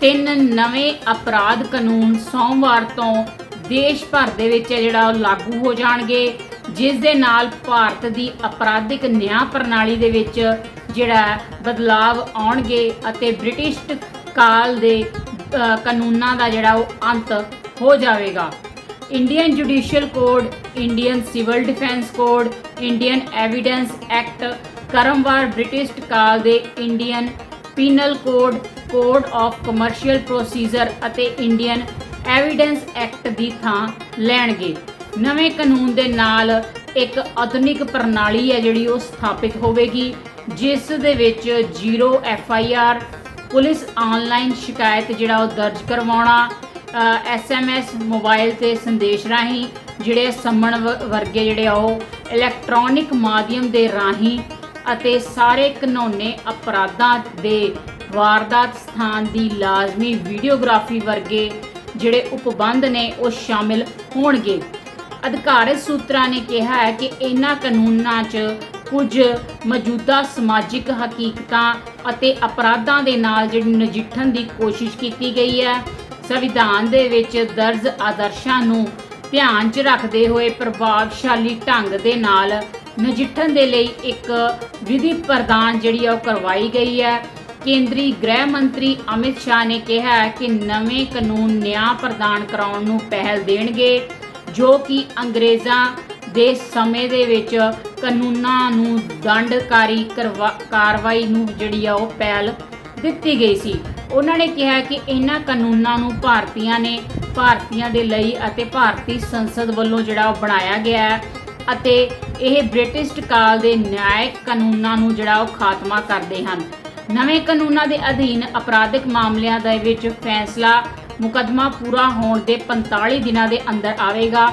ਤਿੰਨ ਨਵੇਂ ਅਪਰਾਧ ਕਾਨੂੰਨ ਸੋਮਵਾਰ ਤੋਂ ਦੇਸ਼ ਭਰ ਦੇ ਵਿੱਚ ਜਿਹੜਾ ਉਹ ਲਾਗੂ ਹੋ ਜਾਣਗੇ, ਜਿਸ ਦੇ ਨਾਲ ਭਾਰਤ ਦੀ ਅਪਰਾਧਿਕ ਨਿਆਂ ਪ੍ਰਣਾਲੀ ਦੇ ਵਿੱਚ ਜਿਹੜਾ ਬਦਲਾਵ ਆਉਣਗੇ ਅਤੇ ਬ੍ਰਿਟਿਸ਼ ਕਾਲ ਦੇ ਕਾਨੂੰਨਾਂ ਦਾ ਜਿਹੜਾ ਉਹ ਅੰਤ ਹੋ ਜਾਵੇਗਾ। Indian judicial code, Indian civil defence code, Indian evidence act, ਕਰਮਵਾਰ British ਕਾਲ ਦੇ Indian penal code code of commercial procedure ਅਤੇ ਇੰਡੀਅਨ ਐਵੀਡੈਂਸ ਐਕਟ ਦੀ ਥਾਂ ਲੈਣਗੇ। ਨਵੇਂ ਕਾਨੂੰਨ ਦੇ ਨਾਲ ਇੱਕ ਆਧੁਨਿਕ ਪ੍ਰਣਾਲੀ ਹੈ ਜਿਹੜੀ ਉਹ ਸਥਾਪਿਤ ਹੋਵੇਗੀ, ਜਿਸ ਦੇ ਵਿੱਚ zero F I R police online ਸ਼ਿਕਾਇਤ ਜਿਹੜਾ ਉਹ ਦਰਜ ਕਰਵਾਉਣਾ ਐਸਐਮਐਸ ਮੋਬਾਈਲ ਤੇ ਸੰਦੇਸ਼ ਰਾਹੀਂ, ਜਿਹੜੇ ਸੰਮਣ ਵ- ਵਰਗੇ ਜਿਹੜੇ ਆ ਉਹ ਇਲੈਕਟ੍ਰੋਨਿਕ ਮਾਧਿਅਮ ਦੇ ਰਾਹੀਂ ਅਤੇ ਸਾਰੇ ਕਾਨੂੰਨੇ ਅਪਰਾਧਾਂ ਦੇ ਵਾਰਦਾਤ ਸਥਾਨ ਦੀ ਲਾਜ਼ਮੀ ਵੀਡੀਓਗ੍ਰਾਫੀ ਵਰਗੇ ਜਿਹੜੇ ਉਪਬੰਧ ਨੇ ਉਹ ਸ਼ਾਮਿਲ ਹੋਣਗੇ। ਅਧਿਕਾਰਤ ਸੂਤਰਾਂ ਨੇ ਕਿਹਾ ਹੈ ਕਿ ਇਹਨਾਂ ਕਾਨੂੰਨਾਂ 'ਚ ਕੁਝ ਮੌਜੂਦਾ ਸਮਾਜਿਕ ਹਕੀਕਤਾਂ ਅਤੇ ਅਪਰਾਧਾਂ ਦੇ ਨਾਲ ਜਿਹੜੀ ਨਜਿੱਠਣ ਦੀ ਕੋਸ਼ਿਸ਼ ਕੀਤੀ ਗਈ ਹੈ, ਸੰਵਿਧਾਨ ਦੇ ਵਿੱਚ ਦਰਜ ਆਦਰਸ਼ਾਂ ਨੂੰ ਧਿਆਨ 'ਚ ਰੱਖਦੇ ਹੋਏ ਪ੍ਰਭਾਵਸ਼ਾਲੀ ਢੰਗ ਦੇ ਨਾਲ ਨਜਿੱਠਣ ਦੇ ਲਈ ਇੱਕ ਵਿਧੀ ਪ੍ਰਦਾਨ ਜਿਹੜੀ ਆ ਉਹ ਕਰਵਾਈ ਗਈ ਹੈ। ਕੇਂਦਰੀ ਗ੍ਰਹਿ ਮੰਤਰੀ ਅਮਿਤ ਸ਼ਾਹ ਨੇ ਕਿਹਾ ਹੈ ਕਿ ਨਵੇਂ ਕਾਨੂੰਨ ਨਿਆਂ ਪ੍ਰਦਾਨ ਕਰਾਉਣ ਨੂੰ ਪਹਿਲ ਦੇਣਗੇ, ਜੋ ਕਿ ਅੰਗਰੇਜ਼ਾਂ ਦੇ ਸਮੇਂ ਦੇ ਵਿੱਚ ਕਾਨੂੰਨਾਂ ਨੂੰ ਦੰਡਕਾਰੀ ਕਰਵਾ- ਕਾਰਵਾਈ ਨੂੰ ਜਿਹੜੀ ਆ ਉਹ ਪਹਿਲ ਦਿੱਤੀ ਗਈ ਸੀ। ਉਹਨਾਂ ਨੇ ਕਿਹਾ ਕਿ ਇਹਨਾਂ ਕਾਨੂੰਨਾਂ ਨੂੰ ਭਾਰਤੀਆਂ ਨੇ ਭਾਰਤੀਆਂ ਦੇ ਲਈ ਅਤੇ ਭਾਰਤੀ ਸੰਸਦ ਵੱਲੋਂ ਜਿਹੜਾ ਉਹ ਬਣਾਇਆ ਗਿਆ ਹੈ ਅਤੇ ਇਹ ਬ੍ਰਿਟਿਸ਼ ਕਾਲ ਦੇ ਨਿਆਇਕ ਕਾਨੂੰਨਾਂ ਨੂੰ ਜਿਹੜਾ ਉਹ ਖਾਤਮਾ ਕਰਦੇ ਹਨ। ਨਵੇਂ ਕਾਨੂੰਨਾਂ ਦੇ ਅਧੀਨ ਅਪਰਾਧਿਕ ਮਾਮਲਿਆਂ ਦੇ ਵਿੱਚ ਫੈਸਲਾ ਮੁਕੱਦਮਾ ਪੂਰਾ ਹੋਣ ਦੇ 45 ਦਿਨਾਂ ਦੇ ਅੰਦਰ ਆਵੇਗਾ।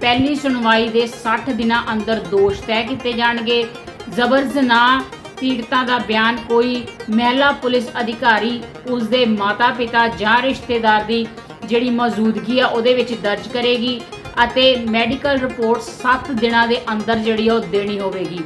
ਪਹਿਲੀ ਸੁਣਵਾਈ ਦੇ 60 ਦਿਨਾਂ ਅੰਦਰ ਦੋਸ਼ ਤੈਅ ਕੀਤੇ ਜਾਣਗੇ। ਜ਼ਬਰ ਜ਼ਨਾਹ ਪੀੜਤਾਂ ਦਾ ਬਿਆਨ ਕੋਈ ਮਹਿਲਾ ਪੁਲਿਸ ਅਧਿਕਾਰੀ ਉਸ ਦੇ ਮਾਤਾ-ਪਿਤਾ ਜਾਂ ਰਿਸ਼ਤੇਦਾਰ ਦੀ ਜਿਹੜੀ ਮੌਜੂਦਗੀ ਆ, ਉਹਦੇ ਵਿੱਚ ਦਰਜ ਕਰੇਗੀ। ਅਤੇ ਮੈਡੀਕਲ ਰਿਪੋਰਟ 7 ਦਿਨਾਂ ਦੇ ਅੰਦਰ ਜਿਹੜੀ ਆ ਉਹ ਦੇਣੀ ਹੋਵੇਗੀ।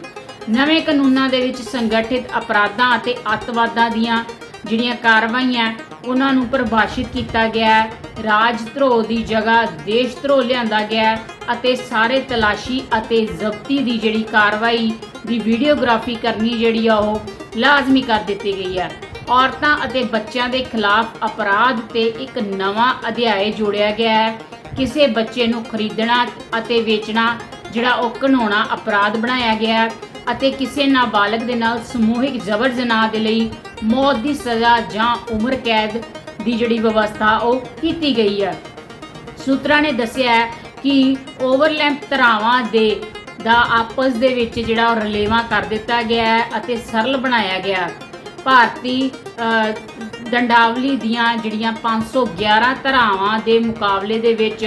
ਨਵੇਂ ਕਾਨੂੰਨਾਂ ਦੇ ਵਿੱਚ ਸੰਗਠਿਤ ਅਪਰਾਧਾਂ ਅਤੇ ਅੱਤਵਾਦਾਂ ਦੀਆਂ ਜਿਹੜੀਆਂ ਕਾਰਵਾਈਆਂ ਉਹਨਾਂ ਨੂੰ ਪਰਿਭਾਸ਼ਿਤ ਕੀਤਾ ਗਿਆ ਹੈ। ਰਾਜ ਧਰੋਹ ਦੀ ਜਗ੍ਹਾ ਦੇਸ਼ ਧਰੋਹ ਲਿਆਂਦਾ ਗਿਆ ਅਤੇ ਸਾਰੇ ਤਲਾਸ਼ੀ ਅਤੇ ਜ਼ਬਤੀ ਦੀ ਜਿਹੜੀ ਕਾਰਵਾਈ ਦੀ ਵੀਡੀਓਗ੍ਰਾਫੀ ਕਰਨੀ ਜਿਹੜੀ ਆ ਉਹ ਲਾਜ਼ਮੀ ਕਰ ਦਿੱਤੀ ਗਈ ਹੈ। ਔਰਤਾਂ ਅਤੇ ਬੱਚਿਆਂ ਦੇ ਖਿਲਾਫ ਅਪਰਾਧ ਤੇ ਇੱਕ ਨਵਾਂ ਅਧਿਆਇ ਜੋੜਿਆ ਗਿਆ ਹੈ। ਕਿਸੇ ਬੱਚੇ ਨੂੰ ਖਰੀਦਣਾ ਅਤੇ ਵੇਚਣਾ, ਜਿਹੜਾ ਉਹ ਘਿਨਾਉਣਾ ਅਪਰਾਧ ਬਣਾਇਆ ਗਿਆ ਅਤੇ ਕਿਸੇ ਨਾਬਾਲਗ ਦੇ ਨਾਲ ਸਮੂਹਿਕ ਜ਼ਬਰ ਜਨਾਹ ਦੇ ਲਈ ਮੌਤ ਦੀ ਸਜ਼ਾ ਜਾਂ ਉਮਰ ਕੈਦ ਦੀ ਜਿਹੜੀ ਵਿਵਸਥਾ ਉਹ ਕੀਤੀ ਗਈ ਹੈ। ਸੂਤਰਾਂ ਨੇ ਦੱਸਿਆ ਕਿ ਓਵਰਲੈਂਪ ਧਰਾਵਾਂ ਦੇ, ਦਾ ਆਪਸ ਦੇ ਵਿੱਚ ਜਿਹੜਾ ਉਹ ਰਲੇਵਾ ਕਰ ਦਿੱਤਾ ਗਿਆ ਹੈ ਅਤੇ ਸਰਲ ਬਣਾਇਆ ਗਿਆ ਭਾਰਤੀ ਦੰਡਾਵਲੀ ਦੀਆਂ ਜਿਹੜੀਆਂ 511 ਧਾਰਾਵਾਂ ਦੇ ਮੁਕਾਬਲੇ ਦੇ ਵਿੱਚ,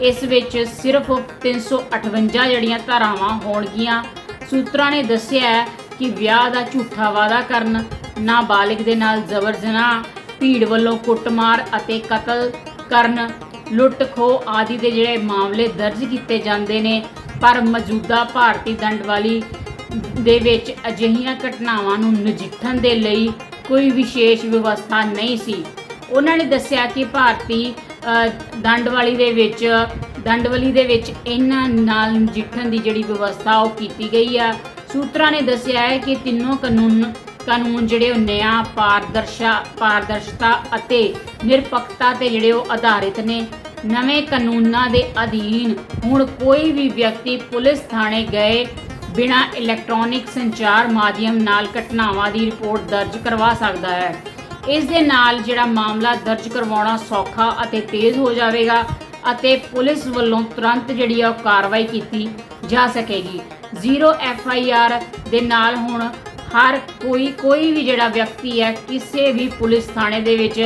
ਇਸ ਵਿੱਚ ਸਿਰਫ 358 ਜਿਹੜੀਆਂ ਧਾਰਾਵਾਂ ਹੋਣਗੀਆਂ। ਸੂਤਰਾਂ ਨੇ ਦੱਸਿਆ ਕਿ ਵਿਆਹ ਦਾ ਝੂਠਾ ਵਾਅਦਾ ਕਰਨ, ਨਾਬਾਲਿਗ ਦੇ ਨਾਲ ਜ਼ਬਰ ਜਨਾਹ ਭੀੜ ਵੱਲੋਂ ਕੁੱਟਮਾਰ ਅਤੇ ਕਤਲ ਕਰਨ ਲੁੱਟ ਖੋਹ ਆਦਿ ਦੇ ਜਿਹੜੇ ਮਾਮਲੇ ਦਰਜ ਕੀਤੇ ਜਾਂਦੇ ਨੇ। ਪਰ ਮੌਜੂਦਾ ਭਾਰਤੀ ਦੰਡਵਾਲੀ ਦੇ ਵਿੱਚ ਅਜਿਹੀਆਂ ਘਟਨਾਵਾਂ ਨੂੰ ਨਜਿੱਠਣ ਦੇ ਲਈ ਕੋਈ ਵਿਸ਼ੇਸ਼ ਵਿਵਸਥਾ ਨਹੀਂ ਸੀ। ਉਹਨਾਂ ਨੇ ਦੱਸਿਆ ਕਿ ਭਾਰਤੀ ਦੰਡਵਾਲੀ ਦੇ ਵਿੱਚ, ਦੰਡਵਲੀ ਦੇ ਵਿੱਚ ਇਹਨਾਂ ਨਾਲ ਨਜਿੱਠਣ ਦੀ ਜਿਹੜੀ ਵਿਵਸਥਾ ਉਹ ਕੀਤੀ ਗਈ ਆ। ਸੂਤਰਾਂ ਨੇ ਦੱਸਿਆ ਹੈ ਕਿ ਤਿੰਨੋਂ ਕਾਨੂੰਨ ਕਾਨੂੰਨ ਜਿਹੜੇ ਉਹ ਨਿਆਂ, ਪਾਰਦਰਸ਼ਾ, ਪਾਰਦਰਸ਼ਤਾ ਅਤੇ ਨਿਰਪੱਖਤਾ ਤੇ ਜਿਹੜੇ ਉਹ ਆਧਾਰਿਤ ਨੇ। ਨਵੇਂ ਕਾਨੂੰਨਾਂ ਦੇ ਅਧੀਨ ਹੁਣ ਕੋਈ ਵੀ ਵਿਅਕਤੀ ਪੁਲਿਸ ਥਾਣੇ ਗਏ ਬਿਨਾਂ ਇਲੈਕਟ੍ਰੋਨਿਕ ਸੰਚਾਰ ਮਾਧਿਅਮ ਨਾਲ ਘਟਨਾਵਾਂ ਦੀ ਰਿਪੋਰਟ ਦਰਜ ਕਰਵਾ ਸਕਦਾ ਹੈ। ਇਸ ਦੇ ਨਾਲ ਜਿਹੜਾ ਮਾਮਲਾ ਦਰਜ ਕਰਵਾਉਣਾ ਸੌਖਾ ਅਤੇ ਤੇਜ਼ ਹੋ ਜਾਵੇਗਾ ਅਤੇ ਪੁਲਿਸ ਵੱਲੋਂ ਤੁਰੰਤ ਜਿਹੜੀ ਆ ਉਹ ਕਾਰਵਾਈ ਕੀਤੀ ਜਾ ਸਕੇਗੀ। ਜ਼ੀਰੋ ਐਫ ਆਈ ਆਰ ਦੇ ਨਾਲ ਹੁਣ ਹਰ ਕੋਈ ਕੋਈ ਵੀ ਜਿਹੜਾ ਵਿਅਕਤੀ ਹੈ, ਕਿਸੇ ਵੀ ਪੁਲਿਸ ਥਾਣੇ ਦੇ ਵਿੱਚ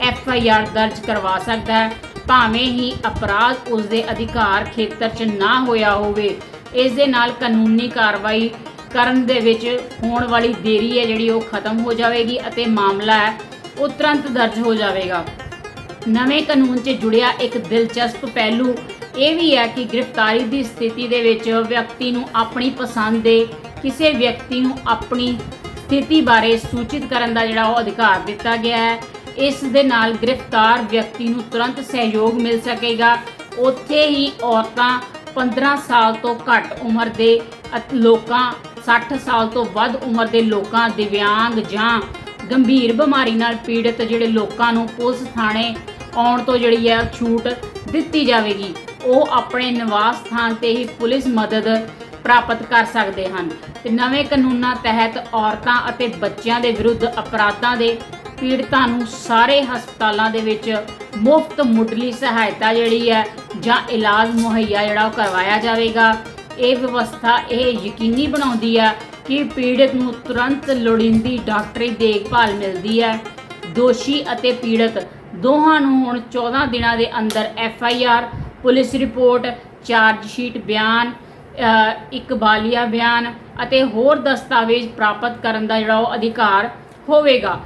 ਐਫ ਆਈ ਆਰ ਦਰਜ ਕਰਵਾ ਸਕਦਾ ਹੈ। ਭਾਵੇਂ ਹੀ ਅਪਰਾਧ ਉਸ ਦੇ ਅਧਿਕਾਰ ਖੇਤਰ 'ਚ ਨਾ ਹੋਇਆ ਹੋਵੇ ਇਸ ਦੇ ਨਾਲ ਕਾਨੂੰਨੀ ਕਾਰਵਾਈ ਕਰਨ ਦੇ ਵਿੱਚ ਹੋਣ ਵਾਲੀ ਦੇਰੀ ਹੈ ਜਿਹੜੀ ਉਹ ਖਤਮ ਹੋ ਜਾਵੇਗੀ ਅਤੇ ਮਾਮਲਾ ਹੈ ਉਹ ਤੁਰੰਤ ਦਰਜ ਹੋ ਜਾਵੇਗਾ। ਨਵੇਂ ਕਾਨੂੰਨ 'ਚ ਜੁੜਿਆ ਇੱਕ ਦਿਲਚਸਪ ਪਹਿਲੂ ਇਹ ਵੀ ਹੈ ਕਿ ਗ੍ਰਿਫਤਾਰੀ ਦੀ ਸਥਿਤੀ ਦੇ ਵਿੱਚ ਵਿਅਕਤੀ ਨੂੰ ਆਪਣੀ ਪਸੰਦ ਦੇ ਕਿਸੇ ਵਿਅਕਤੀ ਨੂੰ ਆਪਣੀ ਸਥਿਤੀ ਬਾਰੇ ਸੂਚਿਤ ਕਰਨ ਦਾ ਜਿਹੜਾ ਉਹ ਅਧਿਕਾਰ ਦਿੱਤਾ ਗਿਆ ਹੈ। ਇਸ ਦੇ ਨਾਲ ਗ੍ਰਿਫਤਾਰ ਵਿਅਕਤੀ ਨੂੰ ਤੁਰੰਤ ਸਹਿਯੋਗ ਮਿਲ ਸਕੇਗਾ। ਉੱਥੇ ਹੀ ਔਰਤਾਂ 15 ਸਾਲ ਤੋਂ ਘੱਟ ਉਮਰ ਦੇ ਲੋਕਾਂ 60 ਸਾਲ ਤੋਂ ਵੱਧ ਉਮਰ ਦੇ ਲੋਕਾਂ ਦਿਵਿਆਂਗ ਜਾਂ ਗੰਭੀਰ ਬਿਮਾਰੀ ਨਾਲ ਪੀੜਤ ਜਿਹੜੇ ਲੋਕਾਂ ਨੂੰ ਪੁਲਿਸ ਥਾਣੇ ਆਉਣ ਤੋਂ ਜਿਹੜੀ ਹੈ ਛੂਟ ਦਿੱਤੀ ਜਾਵੇਗੀ, ਉਹ ਆਪਣੇ ਨਿਵਾਸ ਸਥਾਨ ਤੇ ਹੀ ਪੁਲਿਸ ਮਦਦ ਪ੍ਰਾਪਤ ਕਰ ਸਕਦੇ ਹਨ। ਤੇ ਨਵੇਂ ਕਾਨੂੰਨਾਂ ਤਹਿਤ ਔਰਤਾਂ ਅਤੇ ਬੱਚਿਆਂ ਦੇ ਵਿਰੁੱਧ ਅਪਰਾਧਾਂ ਦੇ ਪੀੜਤਾਂ ਨੂੰ ਸਾਰੇ ਹਸਪਤਾਲਾਂ ਦੇ ਵਿੱਚ ਮੁਫਤ ਮੁੱਢਲੀ ਸਹਾਇਤਾ ਜਿਹੜੀ ਹੈ ਜਾਂ ਇਲਾਜ ਮੁਹੱਈਆ ਜਿਹੜਾ ਉਹ ਕਰਵਾਇਆ ਜਾਵੇਗਾ। ਇਹ ਵਿਵਸਥਾ ਇਹ ਯਕੀਨੀ ਬਣਾਉਂਦੀ ਹੈ ਕਿ ਪੀੜਤ ਨੂੰ ਤੁਰੰਤ ਲੋੜੀਂਦੀ ਡਾਕਟਰੀ ਦੇਖਭਾਲ ਮਿਲਦੀ ਹੈ। ਦੋਸ਼ੀ ਅਤੇ ਪੀੜਤ ਦੋਹਾਂ ਨੂੰ ਹੁਣ 14 ਦਿਨਾਂ ਦੇ ਅੰਦਰ F I R police report charge sheet ਬਿਆਨ ਅ, ਇੱਕ ਬਾਲੀਆ ਬਿਆਨ ਅਤੇ ਹੋਰ ਦਸਤਾਵੇਜ਼ ਪ੍ਰਾਪਤ ਕਰਨ ਦਾ ਜਿਹੜਾ ਉਹ ਅਧਿਕਾਰ ਹੋਵੇਗਾ।